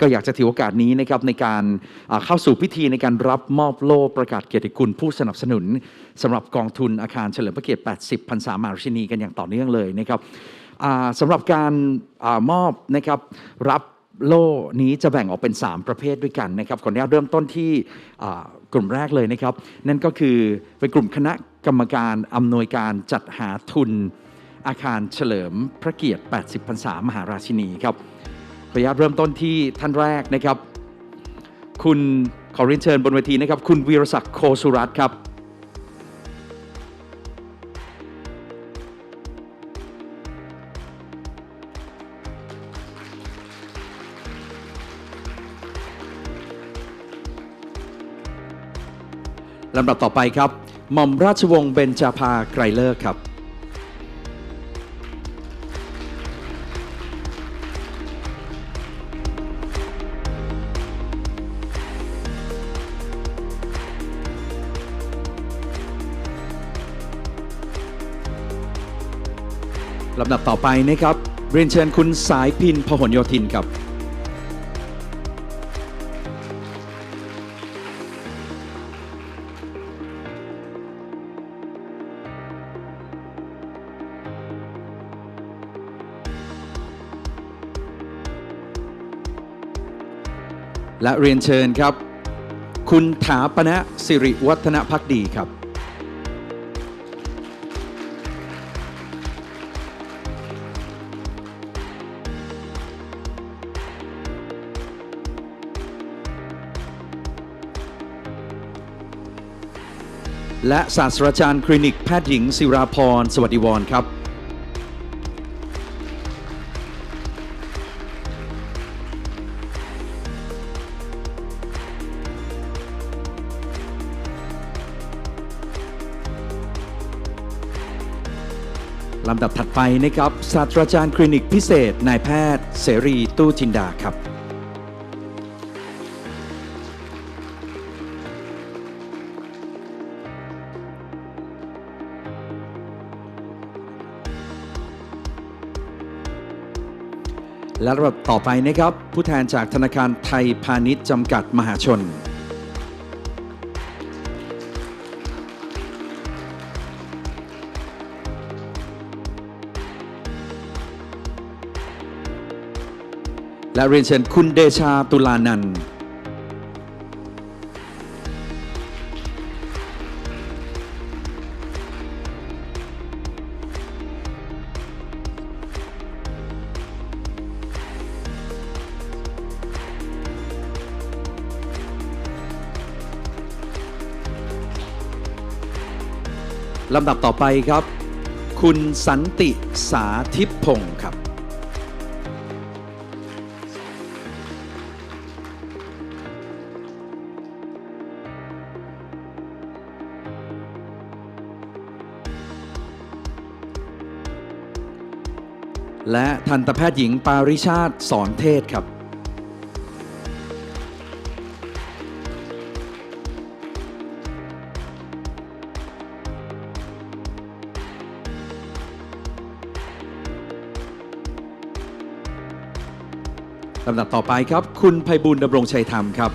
ก็อยากจะถือโอกาสนี้นะครับในการเข้าสู่พิธีในการรับมอบโล่ประกาศเกียรติคุณผู้สนับสนุนสำหรับกองทุนอาคารเฉลิมพระเกียรติ 80พรรษามหาราชินีกันอย่างต่อเนื่องเลยนะครับสำหรับการอามอบนะครับรับโล่นี้จะแบ่งออกเป็น 3 ประเภทด้วยกันนะครับขออนุญาตเริ่มต้นที่กลุ่มแรกเลยนะครับ นั่นก็คือเป็นกลุ่มคณะกรรมการอำนวยการจัดหาทุนอาคารเฉลิมพระเกียรติ 80พรรษามหาราชินีครับ ขออนุญาตเริ่มต้นที่ท่านแรกนะครับ คุณขอเรียนเชิญบนเวทีนะครับ คุณวีรศักดิ์โคสุรัตน์ครับลำดับต่อไปครับหม่อมราชวงศ์เบญจาภาไกรเลิกษ์ครับ ลำดับต่อไปนะครับเรียนเชิญคุณสายพินพหลโยธินครับ และเรียนเชิญครับ คุณถาปณะสิริวัฒนพักดีครับ และศาสตราจารย์คลินิกแพทย์หญิงศิราพร สวัสดิวรครับ ลำดับถัดไปนะครับ ศาสตราจารย์คลินิกพิเศษ นายแพทย์เสรีตู้จินดาครับ และระดับต่อไปนะครับ ผู้แทนจากธนาคารไทยพาณิชย์จำกัดมหาชน และเรียนเชิญคุณเดชาตุลานันท์ ลำดับต่อไปครับ คุณสันติสาธิพงศ์ครับ และทันตแพทย์หญิงปาริชาติสอนเทศครับ ลำดับต่อไปครับ คุณภัยบุญดำรงชัยธรรมครับ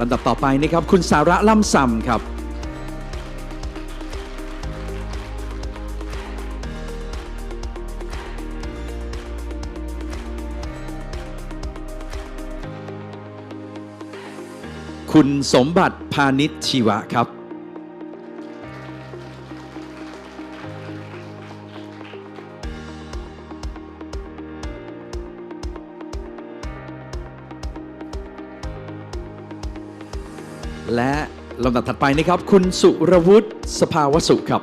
ลำดับต่อไปนะครับ คุณสาระล่ำซำครับ คุณสมบัติพาณิชชีวะครับ และลำดับถัดไปนะครับ คุณสุรวุฒิสภาวสุครับ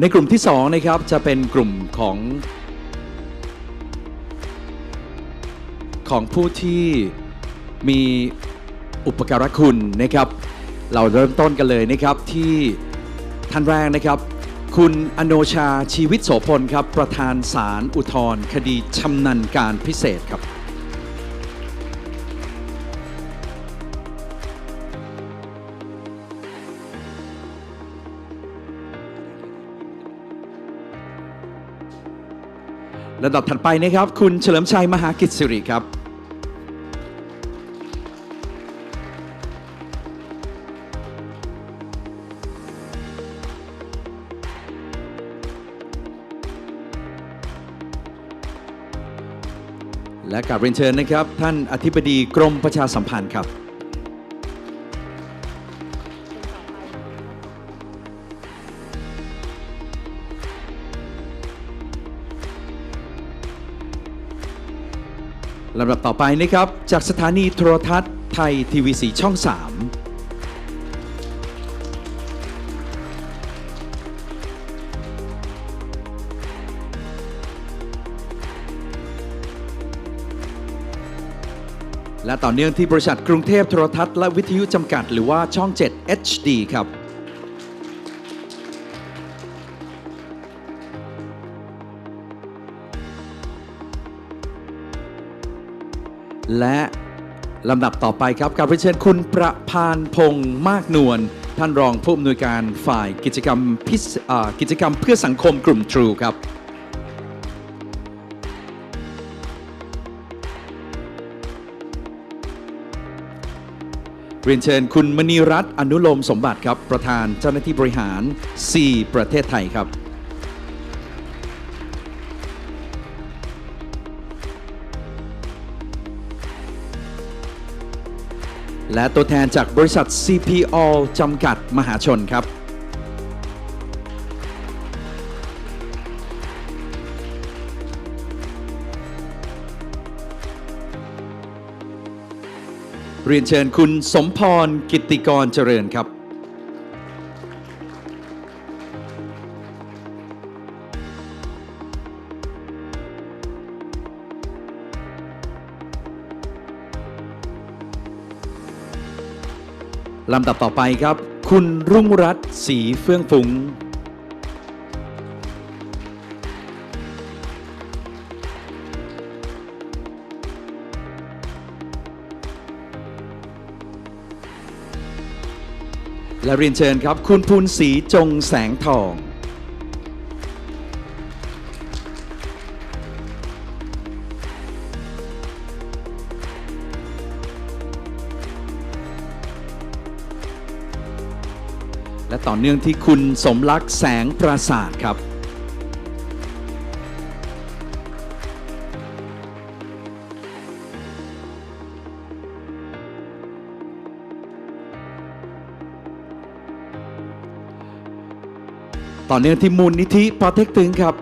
ในกลุ่มที่2นะครับจะเป็นกลุ่มของของผู้ที่มีอุปการะคุณนะครับ เราเริ่มต้นกันเลยนะครับที่ท่านแรกนะครับ คุณอโนชาชีวิตโสพลครับ ประธานศาลอุทธรณ์คดีชำนาญการพิเศษครับ ระดับถัดไปนะครับ คุณเฉลิมชัยมหากิจสิริครับและกลับเรียนเชิญนะครับ ท่านอธิบดีกรมประชาสัมพันธ์ครับ ลำดับต่อไปนะครับ จากสถานีโทรทัศน์ไทยทีวีสีช่อง 3 และต่อเนื่องที่บริษัทกรุงเทพโทรทัศน์และวิทยุจำกัด หรือว่าช่อง 7 HD ครับ และลำดับต่อไปครับการเรียนเชิญคุณประพานพงษ์มากนวลท่านรองผู้อำนวยการฝ่ายกิจกรรมพิเศอ่ากิจกรรมเพื่อสังคมกลุ่มทรูครับเรียนเชิญคุณมณีรัตน์อนุโลมสมบัติครับ ประธานเจ้าหน้าที่บริหาร 4 ประเทศไทยครับ และตัวแทนจากบริษัท CPO จำกัดมหาชนครับ เรียนเชิญคุณสมพรกิตติกรเจริญครับ ลำดับต่อไปครับ คุณรุ่งรัตน์ศรีเฟื่องฟุ้งและเรียนเชิญครับ คุณภูนศรีจงแสงทอง อเนื่องที่คุณสมรักษ์แสงปราศาสตร์ครับต่อเนื่องที่มูลนิธิปอเทคตึงครับ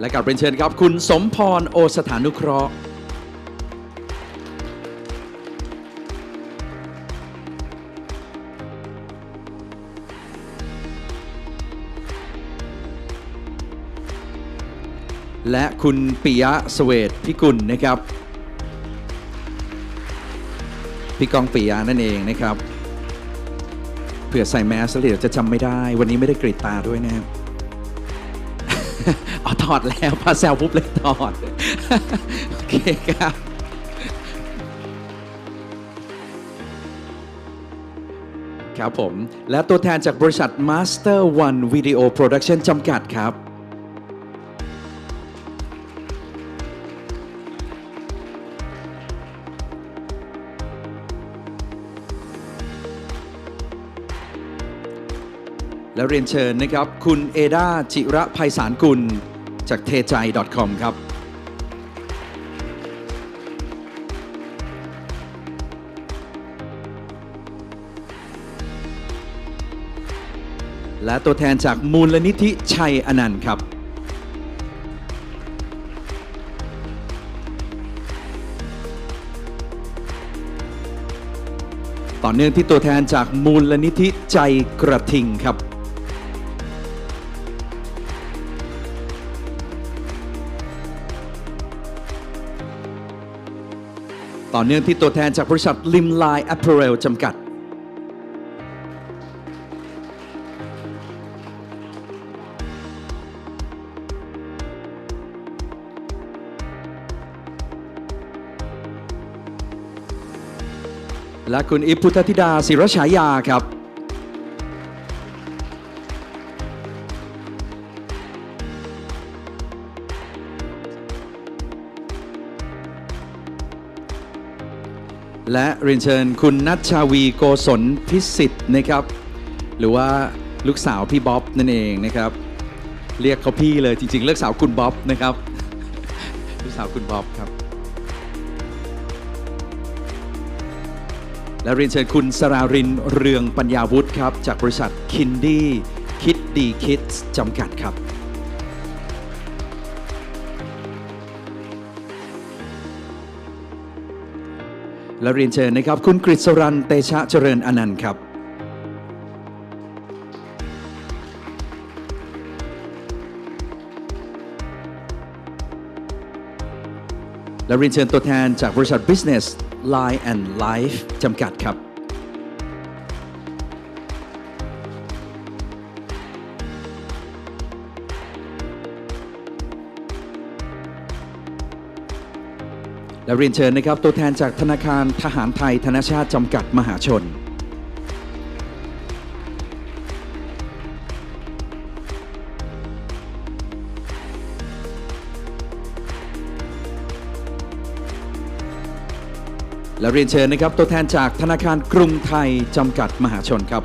และกับเรียนเชิญครับ คุณสมพรโอสถานุเคราะห์และคุณปิยะสเวตพิกุลนะครับ พี่กองปิยะนั่นเองนะครับ เผื่อใส่แมสแล้วเดี๋ยวจะจำไม่ได้ วันนี้ไม่ได้กรีดตาด้วยนะครับ อถอดแล้วพาแซวปุ๊บเลยถอด โอเคครับครับผม และตัวแทนจากบริษัท Master One Video Production จำกัดครับ และเรียนเชิญนะครับ คุณเอดาจิระภัยสารกุล จากเทใจ .com ครับและตัวแทนจากมูลนิธิชัยอนันต์ครับ ต่อเนื่องที่ตัวแทนจากมูลนิธิใจกระทิงครับ ต่อเนื่องที่ตัวแทนจากบริษัทลิมไลน์แอปเปิลจำกัด และคุณอิปพุทธธิดาศิรชายาครับ และเรียนเชิญคุณนัชชาวีโกศลพิสิทธิ์นะครับ หรือว่าลูกสาวพี่บ๊อบนั่นเองนะครับ เรียกเขาพี่เลยจริงๆเลือกสาวคุณบ๊อบนะครับ ลูกสาวคุณบ๊อบครับ และเรียนเชิญคุณสรารินเรืองปัญญาวุฒิครับ จากบริษัทคินดี้คิดดีคิดจำกัดครับ และเรียนเชิญนะครับ คุณกฤษรันเตชะเจริญอนันต์ครับ และเรียนเชิญตัวแทนจากบริษัท Business Line and Life จำกัดครับ และเรียนเชิญนะครับ ตัวแทนจากธนาคารทหารไทย ธนชาติจำกัดมหาชน และเรียนเชิญนะครับ ตัวแทนจากธนาคารกรุงไทยจำกัดมหาชนครับ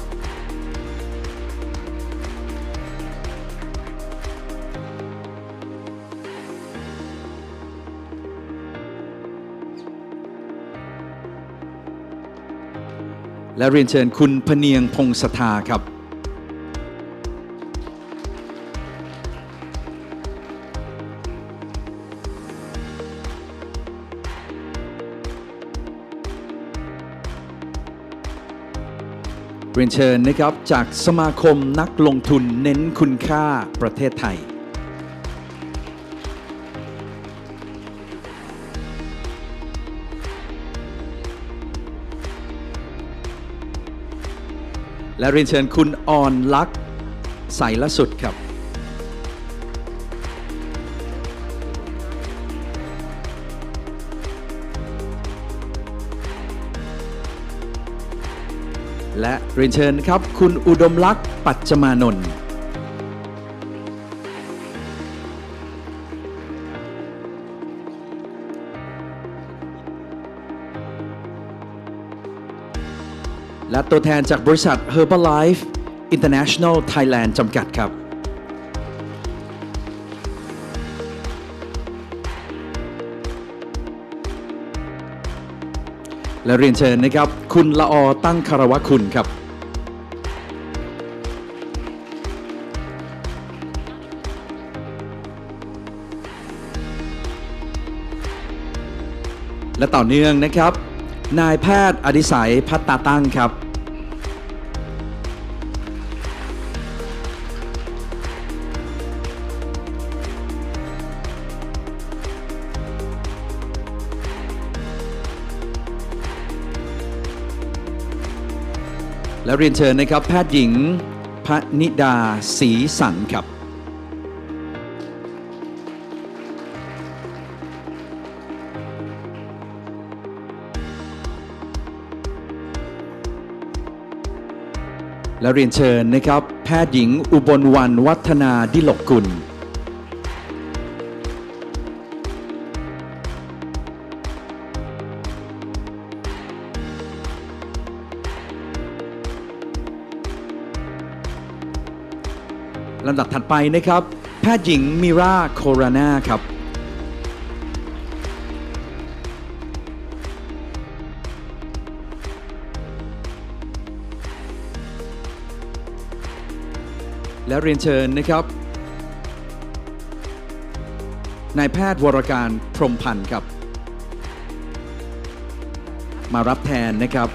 และเรียนเชิญคุณพเนียงพงศธาครับเรียนเชิญนะครับจากสมาคมนักลงทุนเน้นคุณค่าประเทศไทย และเรียนเชิญคุณออนลักษ์ใสละสุดครับ และเรียนเชิญครับ คุณอุดมลักษ์ปัจจมานนท์ ตัวแทนจากบริษัท Herbalife International Thailand จำกัดครับและเรียนเชิญนะครับ คุณละออตั้งคารวะคุณครับ และต่อเนื่องนะครับ นายแพทย์อดิสัยพัตตาตั้งครับ เรียนเชิญนะครับ แพทย์หญิงพระนิดาศรีสันครับ และเรียนเชิญนะครับ แพทย์หญิงอุบลวันวัฒนาดิลกกุล ลำดับถัดไปนะครับ แพทย์หญิงมิราโครานาครับ และเรียนเชิญนะครับ นายแพทย์วรการพรมพันธ์ครับ มารับแทนนะครับ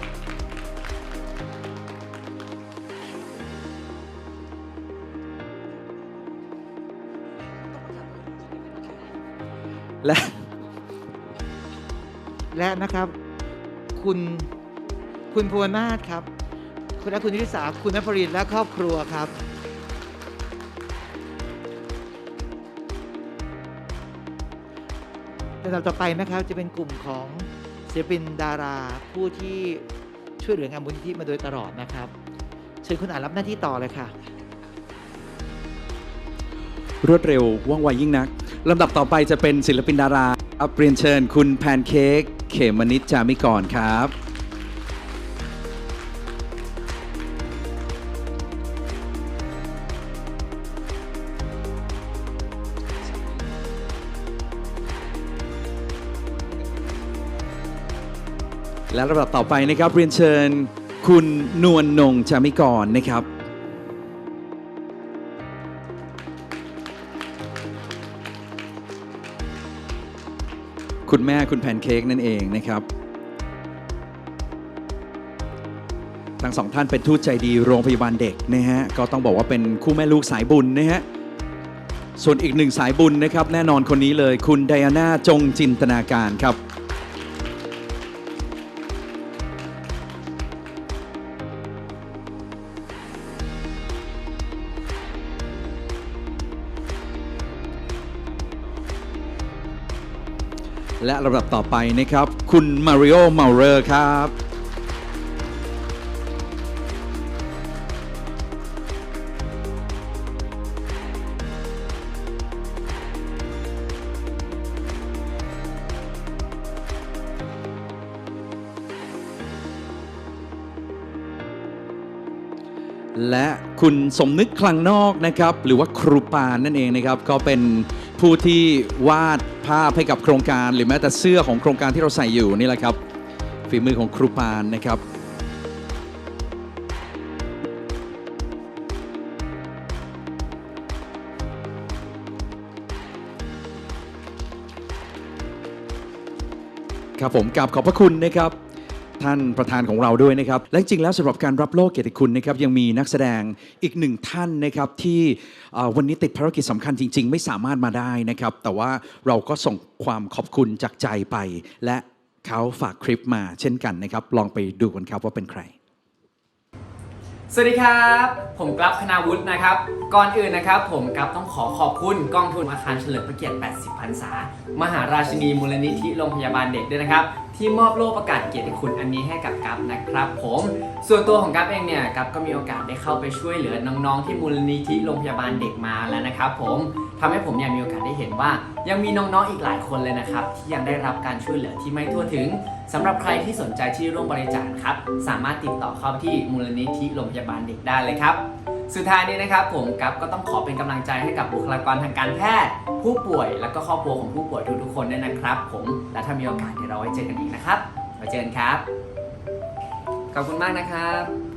ะและนะครับ คุณคุณภูวนาถครับ คุณและคุณนิติสาคุณนภรินและครอบครัวครับลำดับต่อไปนะครับจะเป็นกลุ่มของศิลปินดาราผู้ที่ช่วยเหลืองานมูลนิธิมาโดยตลอดนะครับ เชิญคุณอ่านรับหน้าที่ต่อเลยค่ะ รวดเร็วว่องไวยิ่งนักลำดับต่อไปจะเป็นศิลปินดาราครับเรียนเชิญ คุณแพนเค้ก เขมนิดจามิกรครับและลำดับต่อไปนะครับเรียนเชิญ คุณนวลนงจามิกรนะครับ คุณแม่คุณแพนเค้กนั่นเองนะครับทั้งสองท่านเป็นทูตใจดีโรงพยาบาลเด็กนะฮะก็ต้องบอกว่าเป็นคู่แม่ลูกสายบุญนะฮะส่วนอีกหนึ่งสายบุญนะครับ แน่นอนคนนี้เลยคุณไดอาน่าจงจินตนาการครับ และลำดับต่อไปนะครับ คุณมาริโอเมาเรอร์ครับและคุณสมนึกคลังนอกนะครับ หรือว่าครูปานนั่นเองนะครับ ก็เป็น ผู้ที่วาดภาพให้กับโครงการ หรือแม้แต่เสื้อของโครงการที่เราใส่อยู่นี่แหละครับฝีมือของครูปานนะครับครับผมกราบขอบพระคุณนะครับ ท่านประธานของเราด้วยนะครับและจริงๆแล้วสำหรับการรับโล่เกียรติคุณนะครับยังมีนักแสดงอีกหนึ่งท่านนะครับที่เอ่อวันนี้ติดภารกิจสำคัญจริง ๆ ไม่สามารถมาได้นะครับแต่ว่าเราก็ส่งความขอบคุณจากใจไป และเขาฝากคลิปมาเช่นกันนะครับลองไปดูกันครับว่าเป็นใคร สวัสดีครับ ผมกรับคณาวุฒินะครับ ก่อนอื่นนะครับ ผมกรับต้องขอขอบคุณกองทุนอาคารเฉลิมพระเกียรติ 80 พรรษา มหาราชินีมูลนิธิโรงพยาบาลเด็กด้วยนะครับ ที่มอบโล่ประกาศเกียรติคุณอันนี้ให้กับกรับนะครับ ผม ส่วนตัวของกรับเองเนี่ยกรับก็มีโอกาสได้เข้าไปช่วยเหลือน้องๆ ที่มูลนิธิโรงพยาบาลเด็กมาแล้วนะครับ ผม ทำให้ผมเนี่ยมีโอกาสได้เห็นว่า ยังมีน้องๆอีกหลายคนเลยนะครับ ที่ยังได้รับการช่วยเหลือที่ไม่ทั่วถึงสำหรับใครที่สนใจที่ร่วมบริจาคครับสามารถติดต่อเข้าที่มูลนิธิโรงพยาบาลเด็กได้เลยครับสุดท้ายนี้นะครับผมกับก็ต้องขอเป็นกำลังใจให้กับบุคลากรทางการแพทย์ ผู้ป่วย และก็ครอบครัวของผู้ป่วยทุกๆคนด้วยนะครับ ผมและถ้ามีโอกาสเดี๋ยวเราไว้เจอกันอีกนะครับไว้เจอกันครับ ขอบคุณมากนะครับ